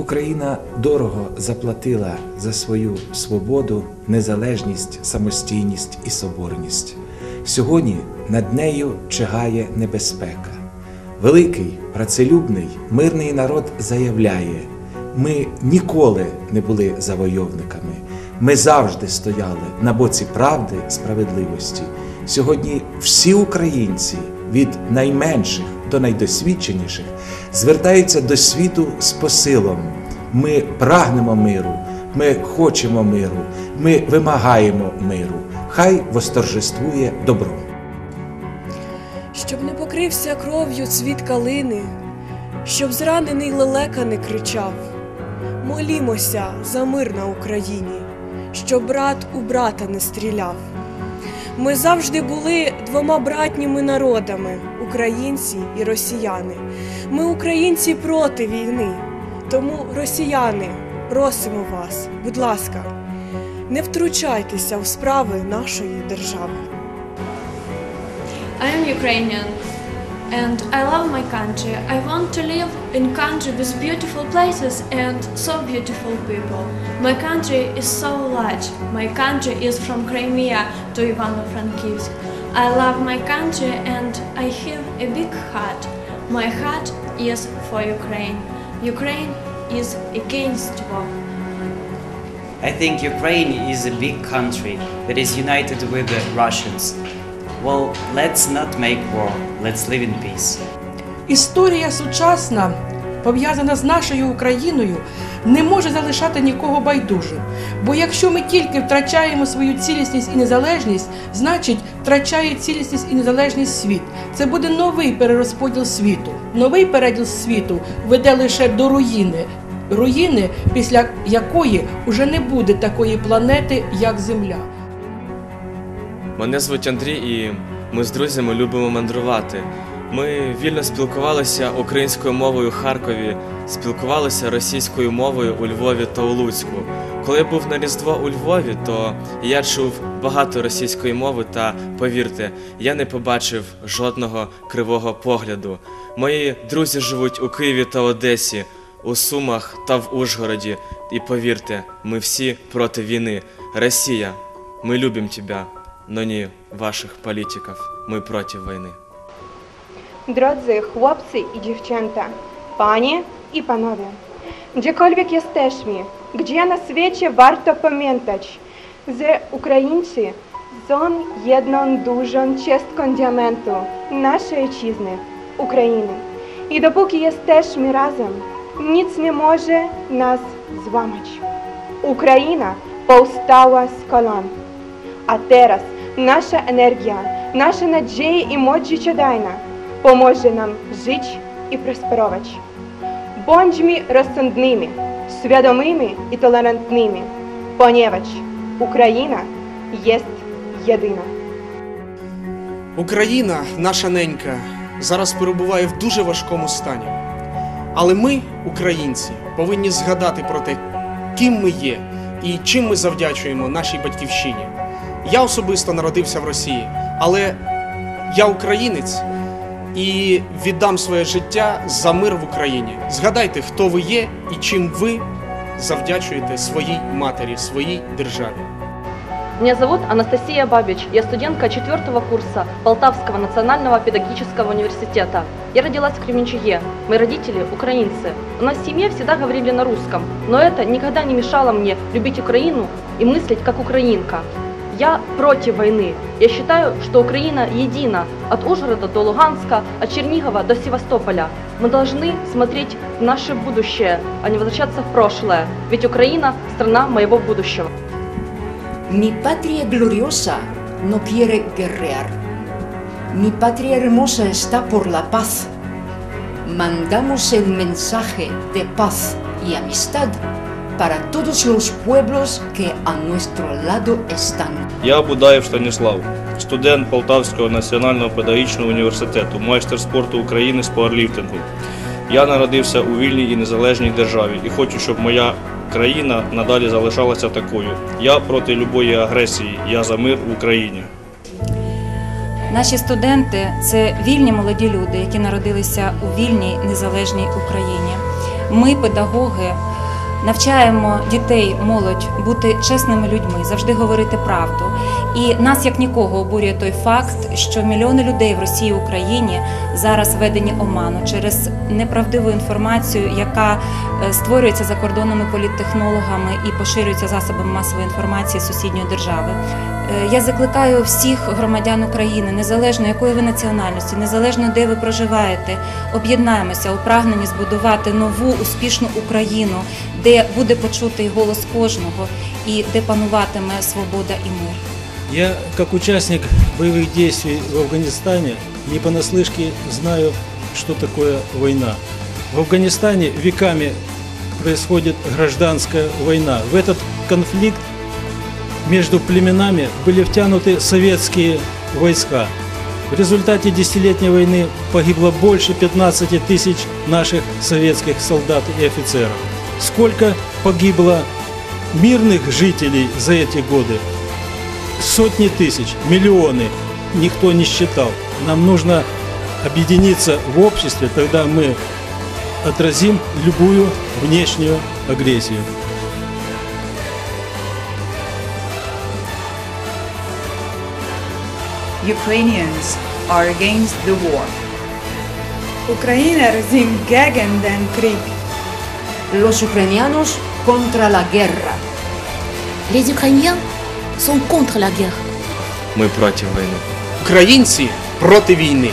Україна дорого заплатила за свою свободу, незалежність, самостійність і соборність. Сьогодні над нею чигає небезпека. Великий, працелюбний, мирний народ заявляє: ми ніколи не були завойовниками. Ми завжди стояли на боці правди, справедливості. Сьогодні всі українці від найменших до найдосвідченіших звертаються до світу з посилом. Ми прагнемо миру, ми хочемо миру, ми вимагаємо миру. Хай восторжествує добро. щоб не покрився кров'ю цвіт калини, щоб зранений лелека не кричав. Молімося за мир на Україні, щоб брат у брата не стріляв. Ми завжди були двома братніми народами українці і росіяни. Ми українці проти війни. Тому, росіяни, просимо вас, будь ласка, не втручайтеся в справи нашої держави. I am Ukrainian and I love my country. I want to live in country with beautiful places and so beautiful people. My country is so large. My country is from Crimea to Ivano-Frankivsk. I love my country and I have a big heart. My heart is for Ukraine. Ukraine is against war. I think Ukraine is a big country that is united with the Russians. Well, let's not make war, let's live in peace. Історія сучасна, пов'язана з нашою Україною, не може залишати нікого байдужим. Бо якщо ми тільки втрачаємо свою цілісність і незалежність, значить втрачає цілісність і незалежність світ. Це буде новий перерозподіл світу. Новий переділ світу веде лише до руїни. Руїни, після якої уже не буде такої планети, як Земля. Мене звуть Андрій, і ми з друзями любимо мандрувати. Ми вільно спілкувалися українською мовою у Харкові, спілкувалися російською мовою у Львові та у Луцьку. Коли я був на Різдво у Львові, то я чув багато російської мови, та повірте, я не побачив жодного кривого погляду. Мої друзі живуть у Києві та Одесі, у Сумах та в Ужгороді. І повірте, ми всі проти війни. Росія, ми любимо тебе, но не ваших політиків. Ми проти війни. Drodzy chłopcy i dziewczęta, panie i panowie, gdziekolwiek jesteśmy, gdzie na świecie warto pamiętać, że Ukraińcy są jedną dużą ciestką diamentu naszej ojczyzny, Ukrainy. I dopóki jesteśmy razem, nic nie może nas złamać. Ukraina powstała z kolan, a teraz nasza energia, nasze nadzieje i moc życiodajna pomoże nam żyć i prosperować. Bądźmy rozsądnymi, świadomymi i tolerantnymi, ponieważ Ukraina jest jedyna. Україна, наша ненька, зараз перебуває в дуже важкому стані. Але ми, українці, повинні згадати про те, ким ми є і чим ми завдячуємо нашій батьківщині. Я особисто народився в Росії, але я українець і віддам своє життя за мир в Україні. Згадайте, хто ви є і чим ви завдячуєте своїй матері, своїй державі. Меня зовут Анастасия Бабич. Я студентка четвертого курса Полтавского национального педагогического университета. Я родилась в Кременчуге. Мои родители – украинцы. У нас в семье всегда говорили на русском, но это никогда не мешало мне любить Украину и мыслить как украинка. Я против войны. Я считаю, что Украина едина от Ужгорода до Луганска, от Чернигова до Севастополя. Мы должны смотреть в наше будущее, а не возвращаться в прошлое. Ведь Украина – страна моего будущего. Mi patria gloriosa no quiere guerrear. Mi patria hermosa está por la paz. Mandamos el mensaje de paz y amistad para todos los pueblos que a nuestro lado están. Я Будаєв Станіслав, студент Полтавського національного педагогічного університету, майстер спорту України з пауерліфтингу. Я народився у вільній і незалежній державі і хочу, щоб моя країна надалі залишалася такою. Я проти любої агресії, я за мир в Україні. Наші студенти це вільні молоді люди, які народилися у вільній незалежній Україні. Ми, педагоги, навчаємо дітей, молодь бути чесними людьми, завжди говорити правду. І нас як нікого обурює той факт, що мільйони людей в Росії і Україні зараз введені оману через неправдиву інформацію, яка е, створюється закордонними політтехнологами і поширюється засобами масової інформації сусідньої держави. Е, Я закликаю всіх громадян України, незалежно якої ви національності, незалежно де ви проживаєте, об'єднаємося у прагненні збудувати нову успішну Україну, де буде почутий голос кожного і де пануватиме свобода і мир. Я, как участник боевых действий в Афганистане, не понаслышке знаю, что такое война. В Афганистане веками происходит гражданская война. В этот конфликт между племенами были втянуты советские войска. В результате десятилетней войны погибло больше 15 тысяч наших советских солдат и офицеров. Сколько погибло мирных жителей за эти годы? Сотни тысяч, миллионы. Никто не считал. Нам нужно объединиться в обществе, тогда мы отразим любую внешнюю агрессию. Ukrainians are against the war. Ukrainer sind gegen den Krieg. Los ucranianos contra la guerra. Les Ukrainiens sont contre la guerre. Ми проти війни. Українці проти війни.